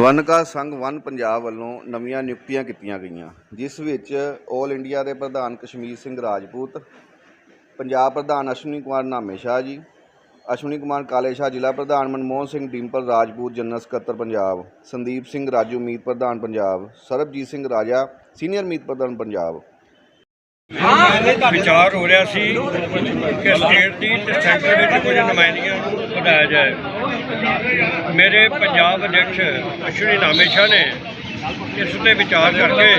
ਸਵਰਨਕਾਰ ਸੰਘ one Punjab ਵੱਲੋਂ ਨਵੀਆਂ ਨਿਯੁਕਤੀਆਂ ਕੀਤੀਆਂ ਗਈਆਂ, ਜਿਸ ਵਿੱਚ 올 ਇੰਡੀਆ ਦੇ ਪ੍ਰਧਾਨ ਕਸ਼ਮੀਰ ਸਿੰਘ ਰਾਜਪੂਤ, ਪੰਜਾਬ ਪ੍ਰਧਾਨ ਅਸ਼ਵਨੀ ਕੁਮਾਰ ਨਾਮੇ ਸ਼ਾਹ ਜੀ, ਅਸ਼ਵਨੀ ਕੁਮਾਰ ਕਾਲੇ ਸ਼ਾਹ ਜ਼ਿਲ੍ਹਾ ਪ੍ਰਧਾਨ ਮਨਮੋਹਨ ਸਿੰਘ ਡਿੰਪਲ ਰਾਜਪੂਤ ਜਨਰਲ ਸਕੱਤਰ ਪੰਜਾਬ, ਸੰਦੀਪ ਸਿੰਘ ਰਾਜੂ ਮੀਤ ਪ੍ਰਧਾਨ ਪੰਜਾਬ, ਸਰਬਜੀਤ ਸਿੰਘ ਰਾਜਾ ਸੀਨੀਅਰ ਮੀਤ ਪ੍ਰਧਾਨ ਪੰਜਾਬ। ਵਿਚਾਰ ਹੋ ਰਿਹਾ ਸੀ ਕਿ ਸਟੇਟ ਦੀ ਤੇ ਸੈਂਟਰ ਵਿੱਚ ਕੁਝ ਨੁਮਾਇੰਦਗੀਆਂ ਨੂੰ ਵਧਾਇਆ ਜਾਏ। ਮੇਰੇ ਪੰਜਾਬ ਅਧਿਕਸ਼ ਅਸ਼ਵਨੀ ਨਾਮੇਸ਼ਾ ਨੇ ਇਸ ਤੇ ਵਿਚਾਰ ਕਰਕੇ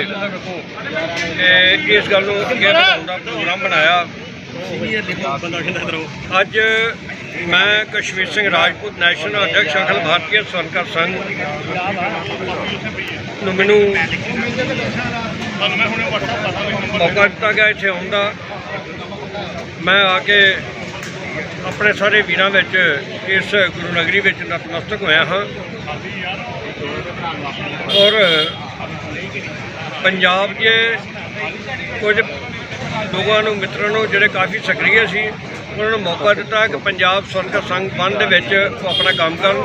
ਇਸ ਗੱਲ ਨੂੰ ਅੱਗੇ ਵਧਾਉਣ ਦਾ ਪ੍ਰੋਗਰਾਮ ਬਣਾਇਆ। ਅੱਜ ਮੈਂ ਕਸ਼ਮੀਰ ਸਿੰਘ ਰਾਜਪੂਤ ਨੈਸ਼ਨਲ ਅਧਿਕਸ਼ ਅਖਲ ਭਾਰਤੀ ਸਵਰਨਕਾਰ ਸੰਘ ਨੂੰ ਮੈਨੂੰ ਮੌਕਾ ਦਿੱਤਾ ਗਿਆ ਇੱਥੇ ਆਉਣ ਦਾ। ਮੈਂ ਆ ਕੇ ਆਪਣੇ ਸਾਰੇ ਵੀਰਾਂ ਵਿੱਚ ਇਸ ਗੁਰੂ ਨਗਰੀ ਵਿੱਚ ਨਤਮਸਤਕ ਹੋਇਆ ਹਾਂ। ਔਰ ਪੰਜਾਬ ਦੇ ਕੁਝ ਲੋਕਾਂ ਨੂੰ ਮਿੱਤਰਾਂ ਨੂੰ ਜਿਹੜੇ ਕਾਫੀ ਸਕਰੀਏ ਸੀ ਉਹਨਾਂ ਨੂੰ ਮੌਕਾ ਦਿੱਤਾ ਕਿ ਪੰਜਾਬ ਸਵਰਨਕਾਰ ਸੰਘ ਬੰਦ ਦੇ ਵਿੱਚ ਉਹ ਆਪਣਾ ਕੰਮ ਕਰਨ।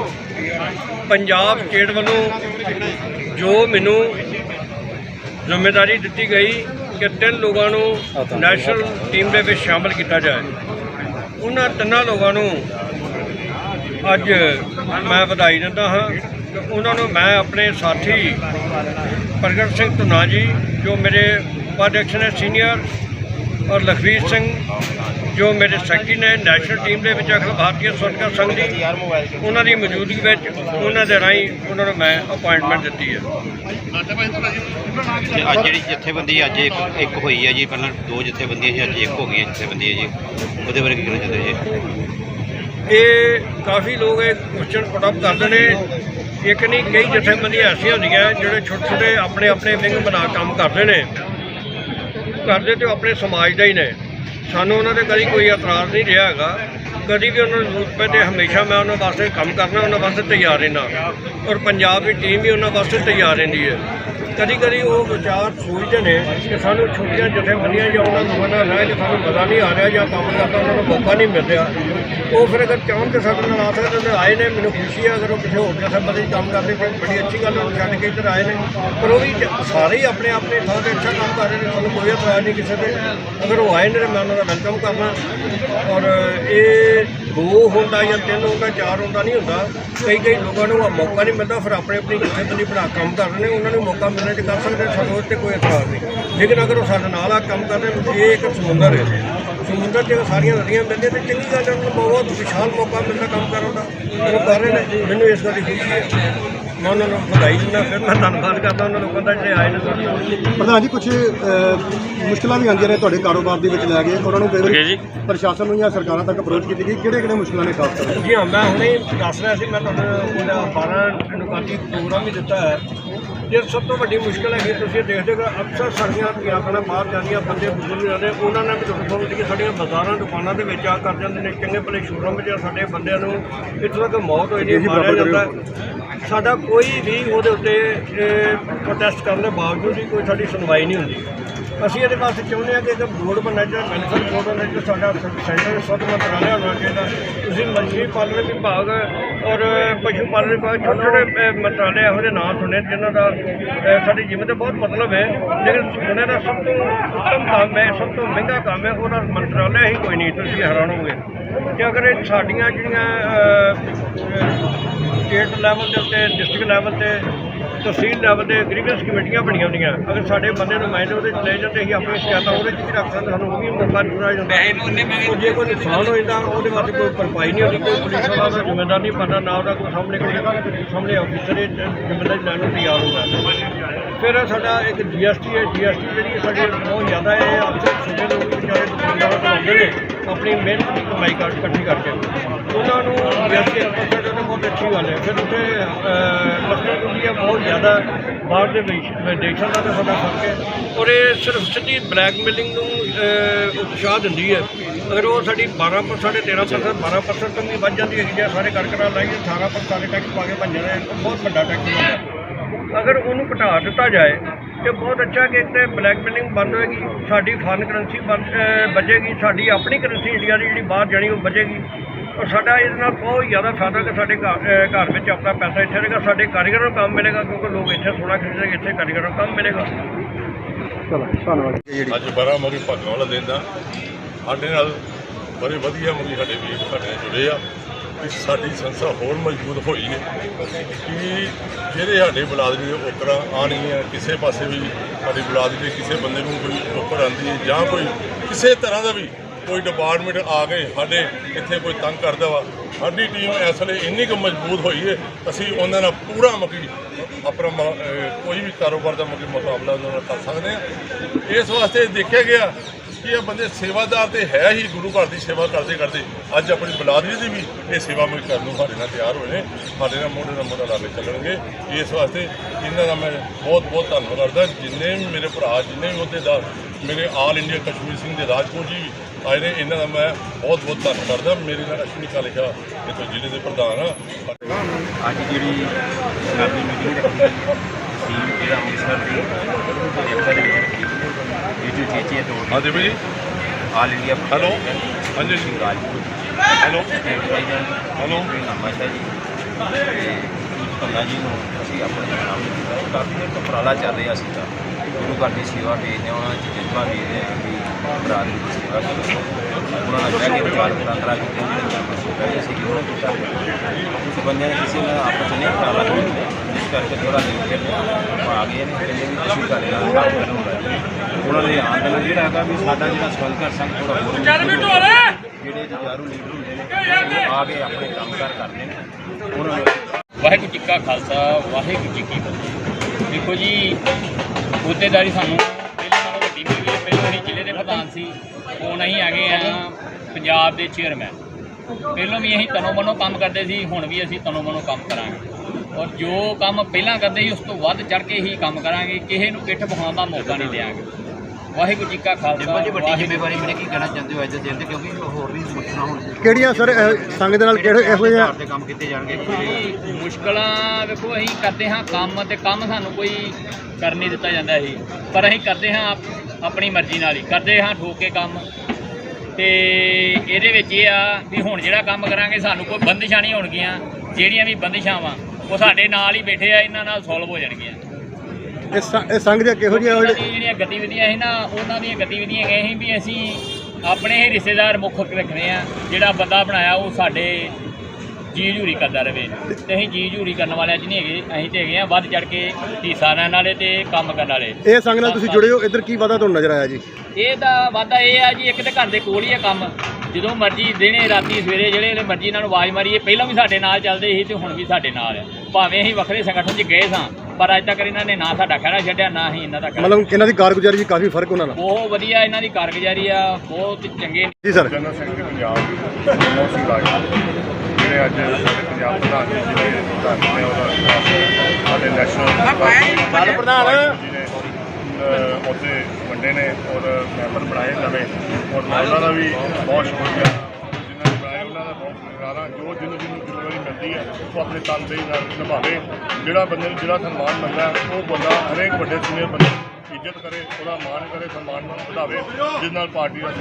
ਪੰਜਾਬ ਸਟੇਟ ਵੱਲੋਂ ਜੋ ਮੈਨੂੰ ਜ਼ਿੰਮੇਵਾਰੀ ਦਿੱਤੀ ਗਈ ਕਿ ਤਿੰਨ ਲੋਕਾਂ ਨੂੰ ਨੈਸ਼ਨਲ ਟੀਮ ਦੇ ਵਿੱਚ ਸ਼ਾਮਲ ਕੀਤਾ ਜਾਏ। ਉਹਨਾਂ ਤਿੰਨਾਂ ਲੋਕਾਂ ਨੂੰ ਅੱਜ ਮੈਂ ਵਧਾਈ ਦਿੰਦਾ ਹਾਂ ਕਿ ਉਹਨਾਂ ਨੂੰ ਮੈਂ ਆਪਣੇ ਸਾਥੀ ਪ੍ਰਗਟ ਸਿੰਘ ਧੁਨਾ ਜੀ, ਜੋ ਮੇਰੇ ਉਪਾਧਿਅਕਸ਼ ਨੇ ਸੀਨੀਅਰ ਔਰ ਲਖਵੀਰ ਸਿੰਘ ਜੋ ਮੇਰੇ ਸੈਕਟਰੀ ਨੇ ਨੈਸ਼ਨਲ ਟੀਮ ਦੇ ਵਿੱਚ ਅਖਿਲ ਭਾਰਤੀ ਸਵਰਨਕਾਰ ਸੰਘ ਦੀ ਉਹਨਾਂ ਦੀ ਮੌਜੂਦਗੀ ਵਿੱਚ ਉਹਨਾਂ ਦੇ ਰਾਹੀਂ ਉਹਨਾਂ ਨੂੰ ਮੈਂ ਅਪਾਇੰਟਮੈਂਟ ਦਿੱਤੀ ਹੈ। ਤੇ ਅੱਜ ਜਿਹੜੀ ਜਥੇਬੰਦੀ ਅੱਜ ਇੱਕ ਇੱਕ ਹੋਈ ਹੈ ਜੀ ਪਹਿਲਾਂ ਦੋ ਜਥੇਬੰਦੀਆਂ ਸੀ ਅੱਜ ਇੱਕ ਹੋ ਗਈਆਂ ਜਥੇਬੰਦੀਆਂ ਜੀ। ਉਹਦੇ ਬਾਰੇ ਕੀ ਕਹਿਣਾ ਚਾਹੁੰਦੇ ਜੀ? ਇਹ ਕਾਫੀ ਲੋਕ ਇਹ ਕੁਐਸਚਨ ਪੁੱਟ ਅਪ ਕਰਦੇ ਨੇ। ਇੱਕ ਨਹੀਂ ਕਈ ਜਥੇਬੰਦੀਆਂ ਐਸੀਆਂ ਹੁੰਦੀਆਂ ਜਿਹੜੇ ਛੋਟੇ ਛੋਟੇ ਆਪਣੇ ਆਪਣੇ ਵਿੰਗ ਬਣਾ ਕੰਮ ਕਰਦੇ ਨੇ। ਕਰਦੇ ਤੇ ਆਪਣੇ ਸਮਾਜ ਦਾ ਹੀ ਨੇ। ਸਾਨੂੰ ਉਹਨਾਂ ਤੇ ਕਦੀ ਕੋਈ ਇਤਰਾਜ਼ ਨਹੀਂ ਰਿਹਾ ਹੈਗਾ। ਕਦੀ ਵੀ ਉਹਨਾਂ ਨੂੰ ਜ਼ਰੂਰਤ ਪਏ ਤੇ ਹਮੇਸ਼ਾ ਮੈਂ ਉਹਨਾਂ ਵਾਸਤੇ ਕੰਮ ਕਰਨਾ, ਉਹਨਾਂ ਵਾਸਤੇ ਤਿਆਰ ਰਹਿਣਾ ਔਰ ਪੰਜਾਬ ਦੀ ਟੀਮ ਵੀ ਉਹਨਾਂ ਵਾਸਤੇ ਤਿਆਰ ਰਹਿੰਦੀ ਹੈ। ਕਦੀ ਕਦੀ ਉਹ ਵਿਚਾਰ ਸੋਚਦੇ ਨੇ ਕਿ ਸਾਨੂੰ ਛੋਟੀਆਂ ਜਥੇਬੰਦੀਆਂ ਜਾਂ ਉਹਨਾਂ ਨੂੰ ਮਨਾ ਰਹਿ ਕਿ ਸਾਨੂੰ ਮਜ਼ਾ ਨਹੀਂ ਆ ਰਿਹਾ ਜਾਂ ਕੰਮ ਕਰਦਾ, ਉਹਨਾਂ ਨੂੰ ਮੌਕਾ ਨਹੀਂ ਮਿਲ ਰਿਹਾ। ਉਹ ਫਿਰ ਅਗਰ ਚਾਹੁੰਦੇ ਤੇ ਸਾਡੇ ਨਾਲ ਆ ਸਕਦੇ ਤੇ ਆਏ ਨੇ, ਮੈਨੂੰ ਖੁਸ਼ੀ ਹੈ ਅਗਰ ਉਹ ਕਿਸੇ ਹੋਰ ਜਥੇਬੰਦੀ 'ਚ ਕੰਮ ਕਰਦੇ ਫਿਰ ਬੜੀ ਅੱਛੀ ਗੱਲ ਉਹ ਛੱਡ ਕੇ ਇੱਧਰ ਆਏ ਨੇ। ਪਰ ਉਹ ਵੀ ਸਾਰੇ ਹੀ ਆਪਣੇ ਆਪਣੇ ਥਾਂ ਤੇ ਅੱਛਾ ਕੰਮ ਕਰ ਰਹੇ ਨੇ, ਸਾਨੂੰ ਕੋਈ ਇਤਰਾਜ਼ ਨਹੀਂ ਕਿਸੇ ਤੇ। ਅਗਰ ਉਹ ਆਏ ਨੇ ਤੇ ਮੈਂ ਉਹਨਾਂ ਦਾ ਵੈਲਕਮ ਕਰਨਾ। ਔਰ ਇਹ ਦੋ ਹੁੰਦਾ ਜਾਂ ਤਿੰਨ ਹੁੰਦਾ, ਚਾਰ ਹੁੰਦਾ ਨਹੀਂ ਹੁੰਦਾ। ਕਈ ਕਈ ਲੋਕਾਂ ਨੂੰ ਮੌਕਾ ਨਹੀਂ ਮਿਲਦਾ, ਫਿਰ ਆਪਣੇ ਆਪਣੀ ਜਥੇਬੰਦੀ ਬਣਾ ਕੰਮ ਕਰ ਰਹੇ ਨੇ। ਉਹਨਾਂ ਨੂੰ ਮੌਕਾ ਮਿਲਣੇ ਤੇ ਕਰ ਸਕਦੇ ਸਾਨੂੰ ਤੇ ਕੋਈ ਇਤਰਾਜ਼ ਨਹੀਂ। ਲੇਕਿਨ ਅਗਰ ਉਹ ਸਾਡੇ ਨਾਲ ਆ ਕੰਮ ਕਰਦੇ ਨੇ ਇਹ ਇੱਕ ਸਮੁੰਦਰ ਹੈ, ਸਮੁੰਦਰ 'ਚ ਸਾਰੀਆਂ ਨਦੀਆਂ ਮਿਲਦੀਆਂ ਤੇ ਚੰਗੀ ਗੱਲ ਹੈ, ਉਹਨਾਂ ਨੂੰ ਬਹੁਤ ਵਿਸ਼ਾਲ ਮੌਕਾ ਮਿਲਦਾ ਕੰਮ ਕਰਨ ਦਾ। ਉਹ ਕਰ ਰਹੇ ਨੇ, ਮੈਨੂੰ ਇਸ ਗੱਲ ਦੀ ਖੁਸ਼ੀ ਹੈ। ਮੈਂ ਉਹਨਾਂ ਨੂੰ ਵਧਾਈ ਦਿੰਦਾ ਫਿਰ ਮੈਂ ਧੰਨਵਾਦ ਕਰਦਾ ਉਹਨਾਂ ਲੋਕਾਂ ਦਾ ਜਿਹੜੇ ਆਏ ਨੇ ਸਾਡੇ ਨਾਲ। ਪ੍ਰਧਾਨ ਜੀ ਕੁਝ ਮੁਸ਼ਕਲਾਂ ਵੀ ਆਉਂਦੀਆਂ ਨੇ ਤੁਹਾਡੇ ਕਾਰੋਬਾਰ ਦੇ ਵਿੱਚ ਲੈ ਕੇ ਉਹਨਾਂ ਨੂੰ ਕਈ ਵਾਰੀ ਪ੍ਰਸ਼ਾਸਨ ਨੂੰ ਜਾਂ ਸਰਕਾਰਾਂ ਤੱਕ ਅਪਰੋਚ ਕੀਤੀ ਗਈ। ਕਿਹੜੇ ਕਿਹੜੇ ਮੁਸ਼ਕਲਾਂ ਨੇ ਖਾਸ ਕਰਕੇ? ਜੀ ਹਾਂ ਮੈਂ ਹੁਣੇ ਦੱਸ ਰਿਹਾ ਸੀ ਮੈਂ ਤੁਹਾਨੂੰ ਉਹਦਾ 12 ਨੁਕਾਤੀ ਪ੍ਰੋਗਰਾਮ ਵੀ ਦਿੱਤਾ ਹੈ। ਜੇ ਸਭ ਤੋਂ ਵੱਡੀ ਮੁਸ਼ਕਲ ਹੈਗੀ ਤੁਸੀਂ ਇਹ ਦੇਖਦੇ ਹੋ ਕਿ ਅਕਸਰ ਸਾਡੀਆਂ ਧੀਆਂ ਭੈਣਾਂ ਬਾਹਰ ਜਾਂਦੀਆਂ ਬੰਦੇ ਬਜ਼ੁਰਗ ਜਾਂਦੇ ਉਹਨਾਂ ਨੇ ਵੀ ਤੁਹਾਨੂੰ ਸਮਝ ਕਿ ਸਾਡੀਆਂ ਬਾਜ਼ਾਰਾਂ ਦੁਕਾਨਾਂ ਦੇ ਵਿੱਚ ਆ ਕਰ ਜਾਂਦੇ ਨੇ ਚੰਗੇ ਭਲੇ ਸ਼ੋਰੂਮ ਵਿੱਚ ਸਾਡੇ ਬੰਦਿਆਂ ਨੂੰ ਇੱਥੋਂ ਤੱਕ ਮੌਤ ਹੋਈ ਨਹੀਂ ਮਾਰਿਆ ਜਾਂਦਾ। ਹੈ। ਸਾਡਾ ਕੋਈ ਵੀ ਉਹਦੇ ਉੱਤੇ ਪ੍ਰੋਟੈਸਟ ਕਰਨ ਦੇ ਬਾਵਜੂਦ ਵੀ ਕੋਈ ਸਾਡੀ ਸੁਣਵਾਈ ਨਹੀਂ ਹੁੰਦੀ। ਅਸੀਂ ਇਹਦੇ ਵਾਸਤੇ ਚਾਹੁੰਦੇ ਹਾਂ ਕਿ ਇੱਕ ਬੋਰਡ ਬਣਨਾ ਚਾਹੀਦਾ ਮੈਡੀਕਲ ਬੋਰਡ ਹੋਣਾ ਚਾਹੀਦਾ ਸਾਡਾ ਸੈਂਟਰ ਸੱਤ ਮੰਤਰਾਲਾ ਹੋਣਾ ਚਾਹੀਦਾ। ਤੁਸੀਂ ਮੱਛੀ ਪਾਲਣ ਵਿਭਾਗ ਔਰ ਪਸ਼ੂ ਪਾਲਣ ਵਿਭਾਗ ਛੋਟੇ ਛੋਟੇ ਮੰਤਰਾਲੇ ਇਹੋ ਜਿਹੇ ਨਾਂ ਸੁਣੇ ਜਿਨ੍ਹਾਂ ਦਾ ਸਾਡੀ ਜੀਵਨ ਤੇ ਬਹੁਤ ਮਤਲਬ ਹੈ। ਲੇਕਿਨ ਸੁਣੇ ਦਾ ਸਭ ਤੋਂ ਉੱਤਮ ਕੰਮ ਹੈ, ਸਭ ਤੋਂ ਮਹਿੰਗਾ ਕੰਮ ਹੈ, ਉਹਦਾ ਮੰਤਰਾਲਾ ਹੀ ਕੋਈ ਨਹੀਂ, ਤੁਸੀਂ ਹੈਰਾਨ ਹੋਗੇ ਕਿ ਅਗਰ ਇਹ ਸਾਡੀਆਂ ਜਿਹੜੀਆਂ ਸਟੇਟ ਲੈਵਲ ਦੇ ਉੱਤੇ, ਡਿਸਟ੍ਰਿਕਟ ਲੈਵਲ ਤੇ ਤਹਿਸੀਲ ਲੈਵਲ ਤੇ ਗ੍ਰੀਵੈਂਸ ਕਮੇਟੀਆਂ ਬਣੀਆਂ ਹੁੰਦੀਆਂ। ਅਗਰ ਸਾਡੇ ਬੰਦੇ ਨੂੰ ਮਾਇਨੇ ਉਹਦੇ ਲੈ ਜਾਂਦੇ ਅਸੀਂ ਆਪਣੀ ਸ਼ਿਕਾਇਤਾਂ ਉਹਦੇ 'ਚ ਵੀ ਰੱਖ ਸਕਦੇ ਸਾਨੂੰ ਉਹ ਵੀ ਮੌਕਾ ਦਿੱਤਾ ਜਾਂਦਾ। ਜੇ ਕੋਈ ਨੁਕਸਾਨ ਹੋ ਜਾਂਦਾ ਉਹਦੇ ਵਾਸਤੇ ਕੋਈ ਭਰਪਾਈ ਨਹੀਂ ਹੁੰਦੀ ਕੋਈ ਪੁਲਿਸ ਵਾਲਾ ਉਹਦਾ ਜ਼ਿੰਮੇਦਾਰ ਨਹੀਂ ਬਣਦਾ ਨਾ ਉਹਦਾ ਕੋਈ ਸਾਹਮਣੇ ਕੋਈ ਸਾਹਮਣੇ ਆਫੀਸਰ ਇਹ ਜ਼ਿੰਮੇਦਾਰੀ ਲੈਣ ਨੂੰ ਤਿਆਰ ਹੁੰਦਾ। ਫਿਰ ਸਾਡਾ ਇੱਕ ਜੀਐਸਟੀ ਹੈ ਜੀਐਸਟੀ ਜਿਹੜੀ ਸਾਡੀ ਬਹੁਤ ਜ਼ਿਆਦਾ ਹੈ ਅਕਸਰ ਛੋਟੇ ਲੋਕ ਵਿਚਾਰੇ ਦੁਕਾਨਦਾਰ ਬਣਾਉਂਦੇ ਨੇ ਆਪਣੀ ਮਿਹਨਤ ਦੀ ਕਮਾਈ ਕਰ ਇਕੱਠੀ ਕਰਕੇ। ਉਹਨਾਂ ਨੂੰ ਜੀਐਸਟੀ 1% ਤਾਂ ਬਹੁਤ ਅੱਛੀ ਗੱਲ ਹੈ। ਫਿਰ ਉੱਥੇ ਬਹੁਤ ਜ਼ਿਆਦਾ ਬਾਹਰ ਦੇ ਵਿਸ਼- ਦਾ ਤਾਂ ਸਾਡਾ ਫ਼ਰਕ ਹੈ। ਔਰ ਇਹ ਸਿਰਫ ਸਿੱਧੀ ਬਲੈਕਮੇਲਿੰਗ ਨੂੰ ਉਤਸ਼ਾਹ ਦਿੰਦੀ ਹੈ। ਅਗਰ ਉਹ ਸਾਡੀ 12% ਸਾਢੇ 13% 12% ਤੋਂ ਵੀ ਵੱਧ ਜਾਂਦੀ ਹੈ ਜੇ ਸਾਰੇ ਕਰਕਰਾ ਲਾਈਏ 18% ਸਾਰੇ ਟੈਕਸ ਪਾ ਕੇ ਬਣ ਜਾਣਾ ਬਹੁਤ ਵੱਡਾ ਟੈਕਸ ਹੁੰਦਾ ਅਗਰ ਉਹਨੂੰ ਘਟਾ ਦਿੱਤਾ ਜਾਏ ਤੇ ਬਹੁਤ ਅੱਛਾ ਕਿ ਇੱਕ ਤੇ ਬਲੈਕਮੇਲਿੰਗ ਬੰਦ ਹੋਏਗੀ ਸਾਡੀ ਫਾਰਨ ਕਰੰਸੀ ਬੰਦ ਅਹ, ਬਚੇਗੀ ਸਾਡੀ ਆਪਣੀ ਕਰੰਸੀ ਇੰਡੀਆ ਦੀ ਜਿਹੜੀ ਬਾਹਰ ਜਾਣੀ ਉਹ ਬਚੇਗੀ ਸਾਡਾ ਇਹਦੇ ਨਾਲ ਬਹੁਤ ਜ਼ਿਆਦਾ ਫਾਇਦਾ ਕਿ ਸਾਡੇ ਘਰ ਘਰ ਵਿੱਚ ਆਪਣਾ ਪੈਸਾ ਇੱਥੇ ਰਹੇਗਾ ਸਾਡੇ ਕਾਰੀਗਰਾਂ ਨੂੰ ਕੰਮ ਮਿਲੇਗਾ ਕਿਉਂਕਿ ਲੋਕ ਇੱਥੇ ਸੋਨਾ ਖਰੀਦਣਗੇ ਇੱਥੇ ਕਾਰੀਗਰਾਂ ਨੂੰ ਕੰਮ ਮਿਲੇਗਾ। ਚਲੋ ਧੰਨਵਾਦ। ਜਿਹੜੀ ਅੱਜ ਬੜਾ ਮਰੀ ਭਾਗਾਂ ਵਾਲਾ ਦਿਨ ਆ। ਸਾਡੇ ਨਾਲ ਬੜੇ ਵਧੀਆ ਮਰੀ ਸਾਡੇ ਵੀਰ ਸਾਡੇ ਨਾਲ ਜੁੜੇ ਆ। ਕਿ ਸਾਡੀ ਸੰਸਥਾ ਹੋਰ ਮਜ਼ਬੂਤ ਹੋਈ ਹੈ ਕਿ ਜਿਹੜੇ ਸਾਡੇ ਬਲਾਦਰੀ ਦੇ ਓਕਰਾਂ ਆਉਣਗੀਆਂ ਕਿਸੇ ਪਾਸੇ ਵੀ ਸਾਡੀ ਬਲਾਦਰੀ ਦੇ ਕਿਸੇ ਬੰਦੇ ਨੂੰ ਕੋਈ ਓਕਰ ਆਉਂਦੀ ਹੈ ਜਾਂ ਕੋਈ ਕਿਸੇ ਤਰ੍ਹਾਂ ਦਾ ਵੀ ਕੋਈ ਡਿਪਾਰਟਮੈਂਟ ਆ ਕੇ ਸਾਡੇ ਇੱਥੇ ਕੋਈ ਤੰਗ ਕਰਦਾ ਵਾ। ਸਾਡੀ ਟੀਮ ਇਸ ਵੇਲੇ ਇੰਨੀ ਕੁ ਮਜ਼ਬੂਤ ਹੋਈ ਹੈ ਅਸੀਂ ਉਹਨਾਂ ਨਾਲ ਪੂਰਾ ਮਕੀ ਆਪਣਾ ਮ- ਕੋਈ ਵੀ ਕਾਰੋਬਾਰ ਦਾ ਮਕੀ ਮੁਕਾਬਲਾ ਉਹਨਾਂ ਨਾਲ ਕਰ ਸਕਦੇ ਹਾਂ ਇਸ ਵਾਸਤੇ ਦੇਖਿਆ ਗਿਆ ਕਿ ਇਹ ਬੰਦੇ ਸੇਵਾਦਾਰ ਤੇ ਹੈ ਹੀ, ਗੁਰੂ ਘਰ ਦੀ ਸੇਵਾ ਕਰਦੇ ਕਰਦੇ। ਅੱਜ ਆਪਣੀ ਬਲਾਦਰੀ ਦੀ ਵੀ ਇਹ ਸੇਵਾ ਮੈਂ ਕਰਨ ਨੂੰ ਸਾਡੇ ਨਾਲ ਤਿਆਰ ਹੋਏ ਨੇ। ਸਾਡੇ ਨਾਲ ਮੋਢੇ ਨਾਲ ਮੋਢਾ ਲਾ ਕੇ ਚੱਲਣਗੇ। ਇਸ ਵਾਸਤੇ ਇਹਨਾਂ ਦਾ ਮੈਂ ਬਹੁਤ ਬਹੁਤ ਧੰਨਵਾਦ ਕਰਦਾ। ਜਿੰਨੇ ਵੀ ਮੇਰੇ ਭਰਾ, ਜਿੰਨੇ ਵੀ ਉਹਦੇ ਅਹੁਦੇਦਾਰ ਮੇਰੇ ਆਲ ਇੰਡੀਆ ਕਸ਼ਮੀਰ ਸਿੰਘ ਦੇ ਰਾਜਕੋਟ ਜੀ ਆਏ ਨੇ ਇਹਨਾਂ ਦਾ ਮੈਂ ਬਹੁਤ ਬਹੁਤ ਧੰਨਵਾਦ ਕਰਦਾ। ਮੇਰੇ ਨਾਲ ਅਸ਼ਵਨੀ ਕਾਲੇਖਾ ਇੱਥੋਂ ਜ਼ਿਲ੍ਹੇ ਦੇ ਪ੍ਰਧਾਨ ਆ। ਅੱਜ ਜਿਹੜੀ ਪੰਜਾਬੀ ਮੀਟਿੰਗ ਰੱਖੀ ਸੀ ਜਿਹੜਾ ਅੰਮ੍ਰਿਤਸਰ ਦੀ ਜੇਕਰ ਜੋ ਚੇਚੇ ਤੋਂ ਹਾਂਜੀ ਭਾਈ ਆਲ ਇੰਡੀਆ ਹੈਲੋ। ਹਾਂਜੀ। ਸਿੰਘ ਰਾਜਪੂਤ ਹੈਲੋ। ਹੈਲੋ। ਨਮਸਕਾਰ ਜੀ। ਤੇ ਭੱਲਾ ਜੀ ਨੂੰ ਅਸੀਂ ਆਪਣੇ ਨਾਮ ਕਾਫੀ ਤੋਂ ਉਪਰਾਲਾ ਚੱਲ ਰਿਹਾ ਸੀਗਾ। ਗੁਰੂ ਘਰ ਦੀ ਸੇਵਾ ਵੇਚਦੇ ਉਹਨਾਂ ਚ ਜਜ਼ਬਾ ਵੇਚਦੇ ਆ ਵੀ ਭਰਾ ਦੀ ਸੇਵਾ ਕਰੋ। ਉਹਨਾਂ ਨਾਲ ਬਹਿ ਕੇ ਵਿਚਾਰ ਵਟਾਂਦਰਾ ਕੀਤੇ ਜਿਹੜੇ ਸੀ ਪਹਿਲੇ ਸੀ ਉਹਨਾਂ ਕੀਤਾ ਕੁਝ ਬੰਦਿਆਂ ਨੇ ਕਿਸੇ ਨਾਲ ਆਪਸ ਵਿੱਚ ਨਹੀਂ ਉਪਰਾਲਾ ਕੀਤਾ। ਜਿਸ ਕਰਕੇ ਥੋੜਾ ਲੇਟ ਕੇ ਆ ਗਏ ਨੇ ਕਹਿੰਦੇ ਵੀ ਤੁਸੀਂ ਸਾਡੇ ਨਾਲ ਕੰਮ ਕਰੋ। ਉਹਨਾਂ ਦੇ ਆਉਣ ਦੇ ਜਿਹੜਾ ਹੈਗਾ ਵੀ ਸਾਡਾ ਜਿਹੜਾ ਸਵਲਕਰ ਸੰਘ ਥੋੜਾ ਹੋਰ ਜਿਹੜੇ ਜੁਝਾਰੂ ਲੀਡਰ ਹੁੰਦੇ ਨੇ ਉਹ ਆ ਕੇ ਆਪਣੇ ਕੰਮ ਕਾਰ ਕਰਦੇ ਨੇ। ਉਹਨਾਂ ਨੂੰ ਵਾਹਿਗੁਰੂ ਜੀ ਕਾ ਖਾਲਸਾ ਵਾਹਿਗੁਰੂ ਜੀ ਕੀ ਫਤਿਹ। ਦੇਖੋ ਜੀ ਅਹੁਦੇਦਾਰੀ ਸਾਨੂੰ ਪਹਿਲਾਂ ਨਾਲੋਂ ਵੱਡੀ ਮਿਲੀ ਹੈ। ਪਹਿਲਾਂ ਅਸੀਂ ਜ਼ਿਲ੍ਹੇ ਦੇ ਪ੍ਰਧਾਨ ਸੀ। ਹੁਣ ਅਸੀਂ ਹੈਗੇ ਆ ਪੰਜਾਬ ਦੇ ਚੇਅਰਮੈਨ ਪਹਿਲਾਂ ਵੀ ਅਸੀਂ ਤਨੋ ਮਨੋ ਕੰਮ ਕਰਦੇ ਸੀ, ਹੁਣ ਵੀ ਅਸੀਂ ਤਨੋ ਮਨੋ ਕੰਮ ਕਰਾਂਗੇ। ਔਰ ਜੋ ਕੰਮ ਪਹਿਲਾਂ ਕਰਦੇ ਸੀ, ਉਸ ਤੋਂ ਵੱਧ ਚੜ ਕੇ ਹੀ ਕੰਮ ਕਰਾਂਗੇ। ਕਿਸੇ ਨੂੰ ਪਿੱਠ ਵਿਖਾਉਣ ਦਾ ਮੌਕਾ ਨਹੀਂ ਦਿਆਂਗੇ। ਵਾਹਿਗੁਰੂ ਜੀ ਕਾ ਖਾਲਸਾ ਦੇਖੋ ਜੀ ਵੱਡੀ ਜ਼ਿੰਮੇਵਾਰੀ ਮੇਰੇ ਕੀ ਕਹਿਣਾ ਚਾਹੁੰਦੇ ਹੋ ਅੱਜ ਦੇ ਦਿਨ ਤੇ? ਕਿਉਂਕਿ ਹੋਰ ਵੀ ਮੁਸ਼ਕਲਾਂ ਹੁਣ ਕਿਹੜੀਆਂ ਸਰ ਇਹ ਸੰਘ ਦੇ ਨਾਲ ਕਿਹੜੇ ਇਹੋ ਜਿਹੇ ਦੇ ਕੰਮ ਕੀਤੇ ਜਾਣਗੇ? ਮੁਸ਼ਕਲਾਂ ਵੇਖੋ ਅਸੀਂ ਕਰਦੇ ਹਾਂ ਕੰਮ ਤੇ ਕੰਮ ਸਾਨੂੰ ਕੋਈ ਕਰ ਨਹੀਂ ਦਿੱਤਾ ਜਾਂਦਾ ਸੀ ਪਰ ਅਸੀਂ ਕਰਦੇ ਹਾਂ ਆਪ- ਆਪਣੀ ਮਰਜ਼ੀ ਨਾਲ ਹੀ। ਕਰਦੇ ਹਾਂ ਠੋਕ ਕੇ ਕੰਮ। ਤੇ ਇਹਦੇ ਵਿੱਚ ਇਹ ਆ ਵੀ ਹੁਣ ਜਿਹੜਾ ਕੰਮ ਕਰਾਂਗੇ ਸਾਨੂੰ ਕੋਈ ਬੰਦਿਸ਼ਾਂ ਨਹੀਂ ਹੋਣਗੀਆਂ। ਜਿਹੜੀਆਂ ਵੀ ਬੰਦਿਸ਼ਾਂ ਵਾ ਉਹ ਸਾਡੇ ਨਾਲ ਹੀ ਬੈਠੇ ਆ ਇਹਨਾਂ ਨਾਲ ਸੋਲਵ ਹੋ ਜਾਣਗੀਆਂ। ਇਹ ਸੰ- ਇਹ ਸੰਘ ਦੀਆਂ ਕਿਹੋ ਜਿਹੜੀਆਂ ਗਤੀਵਿਧੀਆਂ ਸੀ ਨਾ ਉਹਨਾਂ ਦੀਆਂ ਗਤੀਵਿਧੀਆਂ ਗਏ ਸੀ ਵੀ ਅਸੀਂ ਆਪਣੇ ਹੀ ਰਿਸ਼ਤੇਦਾਰ ਮੁੱਖ ਰੱਖਣੇ ਆ ਜਿਹੜਾ ਬੰਦਾ ਬਣਾਇਆ ਉਹ ਸਾਡੇ ਜੀ ਜੂਰੀ ਕਰਦਾ ਰਵੇ ਤੇ ਅਸੀਂ ਜੀ ਜੂਰੀ ਕਰਨ ਵਾਲਿਆਂ 'ਚ ਨਹੀਂ ਹੈਗੇ ਅਸੀਂ ਤੇ ਹੈਗੇ ਆ ਵੱਧ ਚੜ ਕੇ ਹਿੱਸਾ ਲੈਣ ਵਾਲੇ ਤੇ ਕੰਮ ਕਰਨ ਵਾਲੇ। ਇਹ ਸੰਘ ਨਾਲ ਤੁਸੀਂ ਜੁੜੇ ਹੋ ਇੱਧਰ ਕੀ ਵਾਦਾ ਤੁਹਾਨੂੰ ਨਜ਼ਰ ਆਇਆ ਜੀ? ਇਹ ਦਾ ਵਾਦਾ ਇਹ ਆ ਜੀ ਇੱਕ ਤੇ ਘਰ ਦੇ ਕੋਲ ਹੀ ਆ ਕੰਮ ਜਦੋਂ ਮਰਜ਼ੀ ਦਿਨੇ ਰਾਤੀ ਸਵੇਰੇ ਜਿਹੜੇ ਨੇ ਮਰਜ਼ੀ ਇਹਨਾਂ ਨੂੰ ਆਵਾਜ਼ ਮਾਰੀਏ ਪਹਿਲਾਂ ਵੀ ਸਾਡੇ ਨਾਲ ਚੱਲਦੇ ਸੀ ਤੇ ਹੁਣ ਵੀ ਸਾਡੇ ਨਾਲ ਆ। ਭਾਵੇਂ ਅਸੀਂ ਵੱਖਰੇ ਸੰਗਠਨ 'ਚ ਗਏ ਸਾਂ ਪਰ ਅੱਜ ਤੱਕ ਇਹਨਾਂ ਨੇ ਨਾ ਸਾਡਾ ਖੜਾ ਛੱਡਿਆ ਨਾ ਹੀ ਇਹਨਾਂ ਦਾ ਖਹਿੜਾ ਮਤਲਬ ਇਹਨਾਂ ਦੀ ਕਾਰਗੁਜ਼ਾਰੀ 'ਚ ਕਾਫੀ ਫ਼ਰਕ ਉਹਨਾਂ ਨਾਲ ਬਹੁਤ ਵਧੀਆ ਇਹਨਾਂ ਦੀ ਕਾਰਗੁਜ਼ਾਰੀ ਆ ਬਹੁਤ ਚੰਗੇ ਜੀ sir. General secretary Punjab Manmohan Singh Raj ਜਿਹੜੇ ਅੱਜ ਸਾਡੇ ਪੰਜਾਬ ਪ੍ਰਧਾਨ ਜੀ ਜਿਹੜੇ ਪ੍ਰਧਾਨ ਨੇ ਉਹਦਾ ਸਾਡੇ ਨੈਸ਼ਨਲ ਚੱਲ ਪ੍ਰਧਾਨ। ਜੀ ਨੇ ਅਹ, ਉਹਦੇ ਵੰਡੇ ਨੇ ਔਰ ਮੈਂਬਰ ਬਣਾਏ ਨਵੇਂ। ਔਰ ਮੈਂ ਉਹਨਾਂ ਦਾ ਵੀ ਬਹੁਤ ਸ਼ੁਕਰੀਆ ਜਿਨ੍ਹਾਂ ਨੇ ਬਣਾਏ ਉਹਨਾਂ ਦਾ ਬਹੁਤ ਜੋ ਜਿਹਨੂੰ ਜਿਹਨੂੰ ਜ਼ਿੰਮੇਵਾਰੀ ਮਿਲਦੀ ਹੈ, ਉਹ ਆਪਣੇ ਤਨਦੇਹੀ ਨਾਲ ਨਿਭਾਵੇ। ਜਿਹੜਾ ਬੰਦੇ ਨੂੰ ਜਿਹੜਾ ਸਨਮਾਨ ਮਿਲਦਾ ਉਹ ਬੰਦਾ ਹਰੇਕ ਵੱਡੇ ਸੀਨੀਅਰ ਬੰਦੇ ਦੀ ਇੱਜ਼ਤ ਕਰੇ, ਉਹਦਾ ਮਾਣ ਕਰੇ, ਸਨਮਾਨ ਵਧਾਵੇ, ਜਿਸ ਨਾਲ ਪਾਰਟੀ ਦਾ